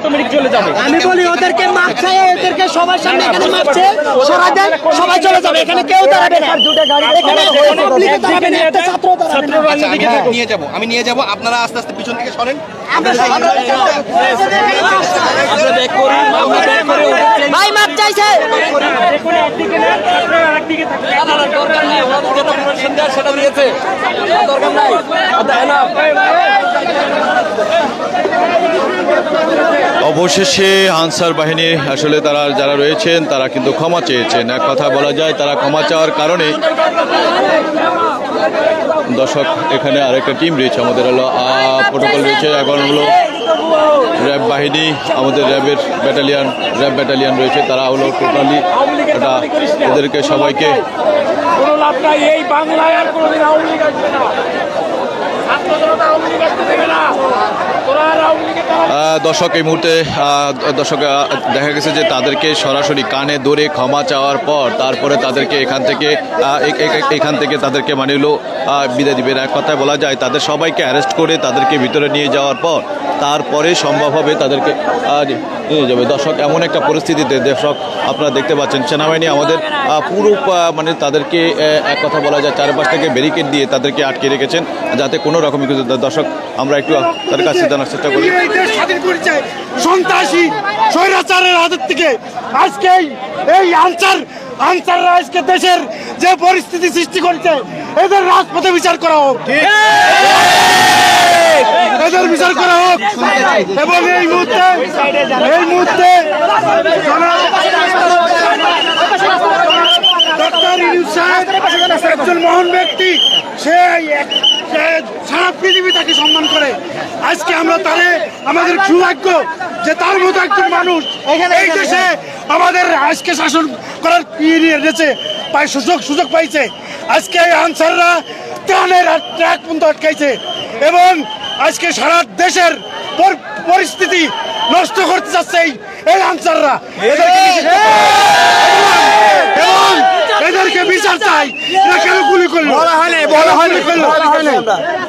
Automatic চলে যাবে। আমি বলি ওদেরকে মারছে ওদেরকে সবার সামনে এখানে মারছে সরা দেন সবাই চলে যাবে এখানে কেউ দাঁড়াবে না। এখানে পাবলিকও দাঁড়াবে না একটা ছাত্র দাঁড়াবে না। নিয়ে যাব আমি নিয়ে যাব আপনারা আস্তে আস্তে পিছন থেকে সরেন। আমরা অবশেষে আনসার বাহিনী, আসলে তারা যারা রয়েছেন, তারা কিন্তু ক্ষমা চেয়েছেন। এক কথা বলা যায়, তারা ক্ষমা চাওয়ার কারণে দর্শক, এখানে আরেকটা টিম রয়েছে আমাদের হলো। প্রোটোকল রয়েছে এখন হলো র্যাব বাহিনী আমাদের র্যাবের ব্যাটালিয়ান র্যাব ব্যাটালিয়ান রয়েছে তারা হলো টোটালি এটা এদেরকে সবাইকে এই বাংলায় আর কোনোদিন আওয়ামী লীগ আসবে না। দর্শক এই মুহূর্তে দর্শক দেখা গেছে যে তাদেরকে সরাসরি কানে ধরে ক্ষমা চাওয়ার পর তারপরে তাদেরকে এখান থেকে এখান থেকে তাদেরকে মানে হলো আহ, বিদায় দিবেন এক কথায় বলা যায় তাদের সবাইকে অ্যারেস্ট করে তাদেরকে ভিতরে নিয়ে যাওয়ার পর তারপরে সম্ভব হবে তাদেরকে নিয়ে যাবে। দর্শক এমন একটা পরিস্থিতিতে দর্শক আপনারা দেখতে পাচ্ছেন সেনাবাহিনী আমাদের পুরো মানে তাদেরকে এক কথা বলা যায় চারপাশ থেকে ব্যারিকেড দিয়ে তাদেরকে আটকে রেখেছেন যাতে কোনো রকমই কিছু দর্শক আমরা একটু তাদের কাছে জানার চেষ্টা করি। স্বাধীন করেছে সন্ত্রাসী স্বৈরাচারের হাতের থেকে। আজকে এই- এই আনসার আনসাররা আজকে দেশের যে পরিস্থিতি সৃষ্টি করেছে এদের রাজপথে বিচার করা হোক। এদের বিচার করা হোক। এবং এই মুহূর্তে এই মুহূর্তে ডক্টর ইউনুস সাহেব একজন মহান ব্যক্তি। সে এক- সারা পৃথিবী তাকে সম্মান করে। আজকে আমরা তারে আমাদের সৌভাগ্য যে তার মতো একজন মানুষ এই দেশে আমাদের আজকে শাসন করার ইয়ে এনেছে পাই সুযোগ সুযোগ পাইছে। আজকে আনসাররা আর ট্র্যাক পর্যন্ত আটকাইছে। এবং আজকে সারা দেশের পরিস্থিতি নষ্ট করতে যাচ্ছে এই- এই আনসাররা। এদেরকে নিষেধ করতে হবে। এবং এদেরকে বিচার চাই। এরা কেন গুলি করল? বলা হয় নাই বলা হয়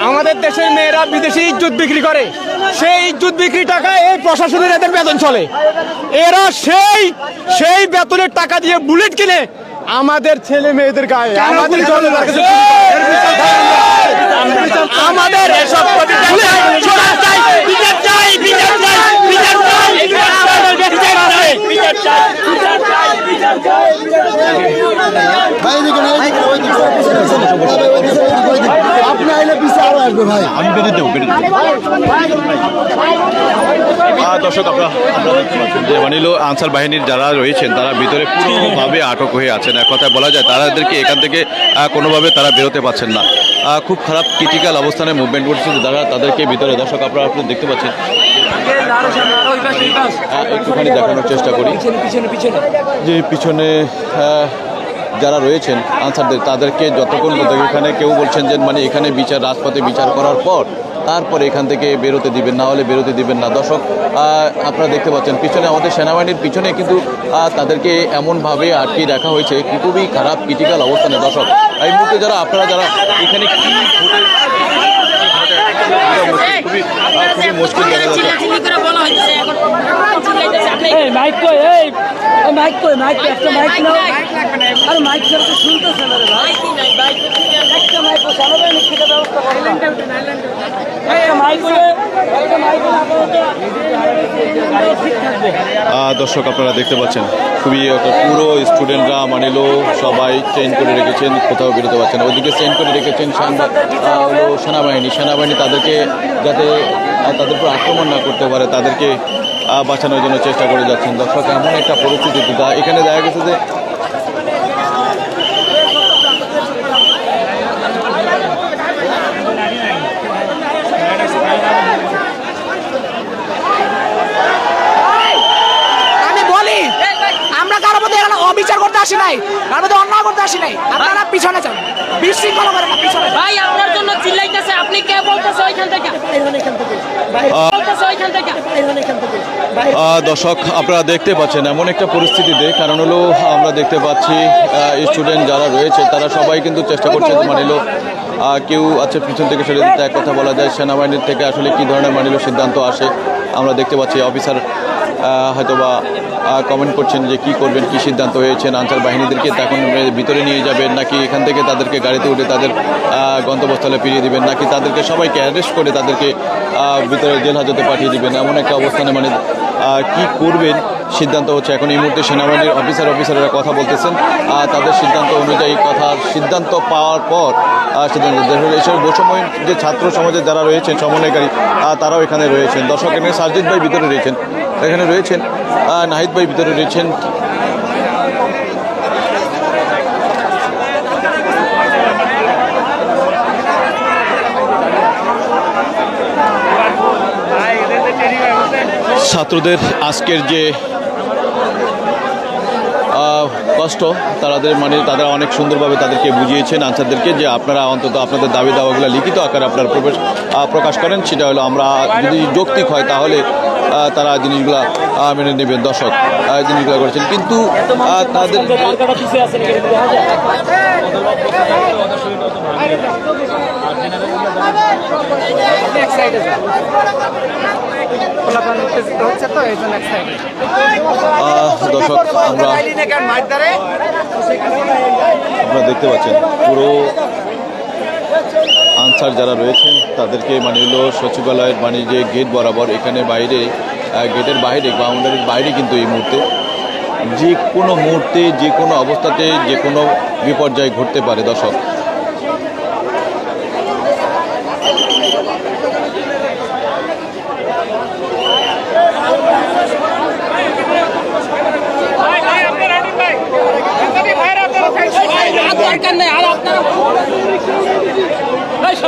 আমাদের দেশের মেয়েরা বিদেশি ইজ্জত বিক্রি করে। সেই ইজ্জত বিক্রি টাকায় এই প্রশাসনের এদের বেতন চলে। এরা সেই সেই বেতনের টাকা দিয়ে বুলেট কিনে আমাদের ছেলে মেয়েদের গায়ে। আমাদের আমাদের এসব আনসার বাহিনীর যারা রয়েছেন তারা ভিতরে পুরোভাবে আটক হয়ে আছেন। এক কথায় বলা যায় তাদেরকে এখান থেকে কোনোভাবে তারা বেরোতে পারছেন না। খুব খারাপ ক্রিটিক্যাল অবস্থানে মুভমেন্ট করছে তারা তাদেরকে ভিতরে দর্শক আপনারা আপনি দেখতে পাচ্ছেন। আহ, একটুখানি দেখানোর চেষ্টা করি। যে পিছনে যারা রয়েছেন আনসারদের তাদেরকে যতক্ষণ এখানে কেউ বলছেন যে মানে এখানে বিচার রাজপথে বিচার করার পর তারপরে এখান থেকে বেরোতে দিবেন না হলে বেরোতে দিবেন না। দর্শক আপনারা দেখতে পাচ্ছেন পিছনে আমাদের সেনাবাহিনীর পিছনে কিন্তু তাদেরকে এমনভাবে আটকে রাখা হয়েছে খুবই খারাপ ক্রিটিক্যাল অবস্থানে। দর্শক এই মুহূর্তে যারা আপনারা যারা এখানে কি মাইক একটা আরে মাইক ব্যবস্থা দর্শক, আপনারা দেখতে পাচ্ছেন, খুবই পুরো স্টুডেন্টরা মানিলো, সবাই চেঞ্জ করে রেখেছেন, কোথাও বেরোতে পারছেন ওদিকে চেঞ্জ করে রেখেছেন সেনাবাহিনী। সেনাবাহিনী তাদেরকে যাতে তাদের উপর আক্রমণ না করতে পারে, তাদেরকে বাঁচানোর জন্য চেষ্টা করে যাচ্ছেন। দর্শক, এমন একটা পরিস্থিতি। এখানে দেখা গেছে যে আমি বলি আমরা কারোর মধ্যে এখানে অবিচার করতে আসি নাই। কারোর মধ্যে অন্যায় করতে আসি নাই। আপনারা পিছনে যান বিশৃঙ্খলা করেন না পিছনে ভাই আপনার জন্য চিল্লাইতেছে। আপনি কে বলতেছে ওইখান থেকে? বলতেছে ওইখান থেকে। আহ, দর্শক আপনারা দেখতে পাচ্ছেন এমন একটা পরিস্থিতিতে কারণ হলো আমরা দেখতে পাচ্ছি স্টুডেন্ট যারা রয়েছে তারা সবাই কিন্তু চেষ্টা করছে মানিল। কেউ আছে পিছন থেকে সরে দিতে এক কথা বলা যায় সেনাবাহিনীর থেকে আসলে কি ধরনের মানিল সিদ্ধান্ত আসে আমরা দেখতে পাচ্ছি অফিসার আহ, হয়তোবা কমেন্ট করছেন যে কি করবেন, কি সিদ্ধান্ত হয়েছেন আনসার বাহিনীদেরকে তখন ভিতরে নিয়ে যাবেন, নাকি এখান থেকে তাদেরকে গাড়িতে উঠে তাদের গন্তব্যস্থলে ফিরিয়ে দিবেন, নাকি তাদেরকে সবাইকে অ্যারেস্ট করে তাদেরকে ভিতরে জেল হাজতে পাঠিয়ে দিবেন? এমন একটা অবস্থানে মানে কি করবেন? সিদ্ধান্ত হচ্ছে এখন এই মুহূর্তে সেনাবাহিনীর অফিসার অফিসাররা কথা বলতেছেন তাদের সিদ্ধান্ত অনুযায়ী কথার সিদ্ধান্ত পাওয়ার পর সিদ্ধান্ত এইসব বৈষম্য যে ছাত্র সমাজে যারা রয়েছেন, সমন্বয়কারী তারাও এখানে রয়েছেন। দর্শক এখানে সার্জিৎ ভাই ভিতরে রয়েছেন। এখানে রয়েছেন নাহিদ ভাই ভিতরে রয়েছেন। ছাত্রদের আজকের যে কষ্ট তাদের মানে তারা অনেক সুন্দরভাবে তাদেরকে বুঝিয়েছেন আনসারদেরকে যে আপনারা অন্তত আপনাদের দাবি দাওয়াগুলো লিখিত আকারে আপনারা প্রবেশ প্রকাশ করেন। সেটা হলো আমরা যদি যৌক্তিক হয় তাহলে তারা জিনিসগুলা মেনে নেবেন। দর্শক জিনিসগুলো করেছেন। কিন্তু আমরা আপনারা দেখতে পাচ্ছেন, পুরো আনসার যারা রয়েছেন, তাদেরকে মানে হলো সচিবালয়ের মানে যে গেট বরাবর এখানে বাইরে গেটের বাইরে বাউন্ডারির বাইরে কিন্তু এই মুহূর্তে যে কোনো মুহূর্তে, যে কোনো অবস্থাতে যে কোনো বিপর্যয় ঘটতে পারে, দর্শক আর দরকার নেই আর আপনারা এই সবেরা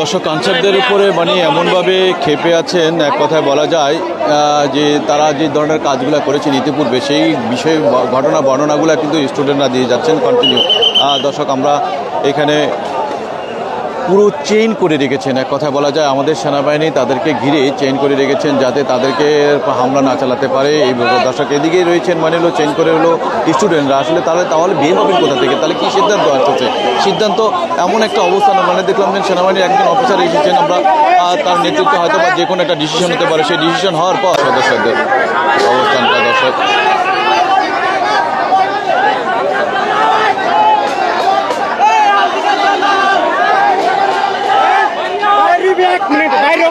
দর্শক কনসার্টদের উপরে মানে এমনভাবে খেপে আছেন, এক কথায় বলা যায় যে তারা যে ধরনের কাজগুলো করেছেন ইতিপূর্বে, সেই বিষয়ে ঘটনা, বর্ণনাগুলো কিন্তু স্টুডেন্টরা দিয়ে যাচ্ছেন কন্টিনিউ দর্শক, আমরা এখানে পুরো চেইন করে রেখেছেন। এক কথা বলা যায়, আমাদের সেনাবাহিনী তাদেরকে ঘিরে চেইন করে রেখেছেন যাতে তাদেরকে হামলা না চালাতে পারে। এই। দর্শক এদিকেই রয়েছেন মানে হলো চেইন করে হলো স্টুডেন্টরা আসলে তাহলে তাহলে বিয়ে হবেন কোথা থেকে? তাহলে কি সিদ্ধান্ত আসতেছে সিদ্ধান্ত এমন একটা অবস্থান মানে দেখলাম যে সেনাবাহিনীর একজন অফিসার এসেছেন। আমরা তার নেতৃত্বে হয়তো বা যে কোনো একটা ডিসিশন হতে পারে। সেই ডিসিশন হওয়ার পর, সদস্যদের অবস্থানটা দর্শক। এক মিনিট বাইরে